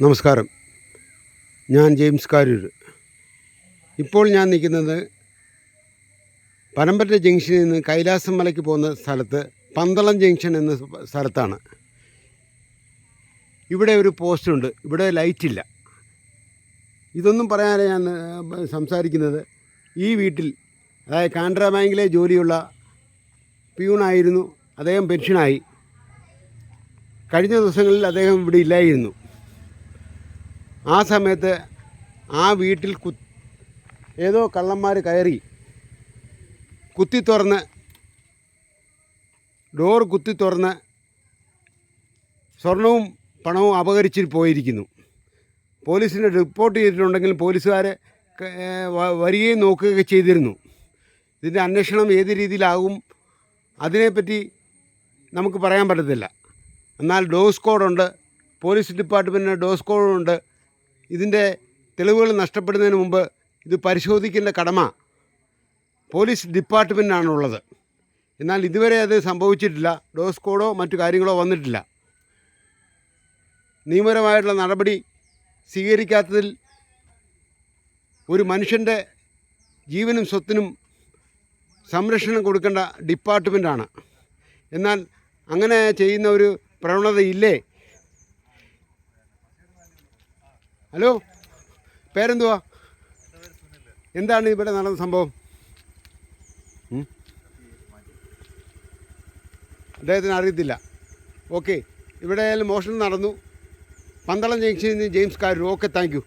നമസ്കാരം. ഞാൻ ജെയിംസ് കാരൂർ ഇപ്പോൾ ഞാൻ നിൽക്കുന്നത് പനമ്പറ്റ ജംഗ്ഷനിൽ നിന്ന് കൈലാസം മലയ്ക്ക് പോകുന്ന സ്ഥലത്ത് പന്തളം ജംഗ്ഷൻ എന്ന സ്ഥലത്താണ്. ഇവിടെ ഒരു പോസ്റ്റുണ്ട് ഇവിടെ ലൈറ്റില്ല ഇതൊന്നും പറയാതെ ഞാൻ സംസാരിക്കുന്നത്. ഈ വീട്ടിൽ അതായത് കാനറ ബാങ്കിലെ ജോലിയുള്ള പ്യൂണായിരുന്നു. അദ്ദേഹം പെൻഷനായി. കഴിഞ്ഞ ദിവസങ്ങളിൽ അദ്ദേഹം ഇവിടെ ഇല്ലായിരുന്നു. ആ സമയത്ത് ആ വീട്ടിൽ കു ഏതോ കള്ളന്മാർ കയറി കുത്തി തുറന്ന് ഡോർ കുത്തി തുറന്ന് സ്വർണവും പണവും അപഹരിച്ച് പോയിരിക്കുന്നു. പോലീസിന് റിപ്പോർട്ട് ചെയ്തിട്ടുണ്ടെങ്കിൽ പോലീസുകാർ വരികയും നോക്കുകയൊക്കെ ചെയ്തിരുന്നു. ഇതിന്റെ അന്വേഷണം ഏത് രീതിയിലാകും അതിനെപ്പറ്റി നമുക്ക് പറയാൻ പറ്റത്തില്ല. എന്നാൽ ഡോസ് കോഡുണ്ട് പോലീസ് ഡിപ്പാർട്ട്മെന്റിന് ഡോസ് കോഡുണ്ട് ഇതിന്റെ തെളിവുകൾ നഷ്ടപ്പെടുന്നതിന് മുമ്പ് ഇത് പരിശോധിക്കേണ്ട കടമ പോലീസ് ഡിപ്പാർട്ട്മെന്റിനാണുള്ളത്. എന്നാൽ ഇതുവരെ അത് സംഭവിച്ചിട്ടില്ല. ഡോസ് കോഡോ മറ്റു കാര്യങ്ങളോ വന്നിട്ടില്ല. നിയമപരമായിട്ടുള്ള നടപടി സ്വീകരിക്കാത്തതിൽ ഒരു മനുഷ്യന്റെ ജീവനും സ്വത്തിനും സംരക്ഷണം കൊടുക്കേണ്ട ഡിപ്പാർട്ട്മെന്റാണ്. എന്നാൽ അങ്ങനെ ചെയ്യുന്ന ഒരു പ്രവണതയില്ലേ? ഹലോ പേരെന്തുവാ? എന്താണ് ഇവിടെ നടന്ന സംഭവം? അദ്ദേഹത്തിന് അറിയത്തില്ല. ഓക്കെ ഇവിടെ മോഷണം നടന്നു. പന്തളം ജംഗ്ഷനിൽ നിന്ന് James Karoor. Okay thank you.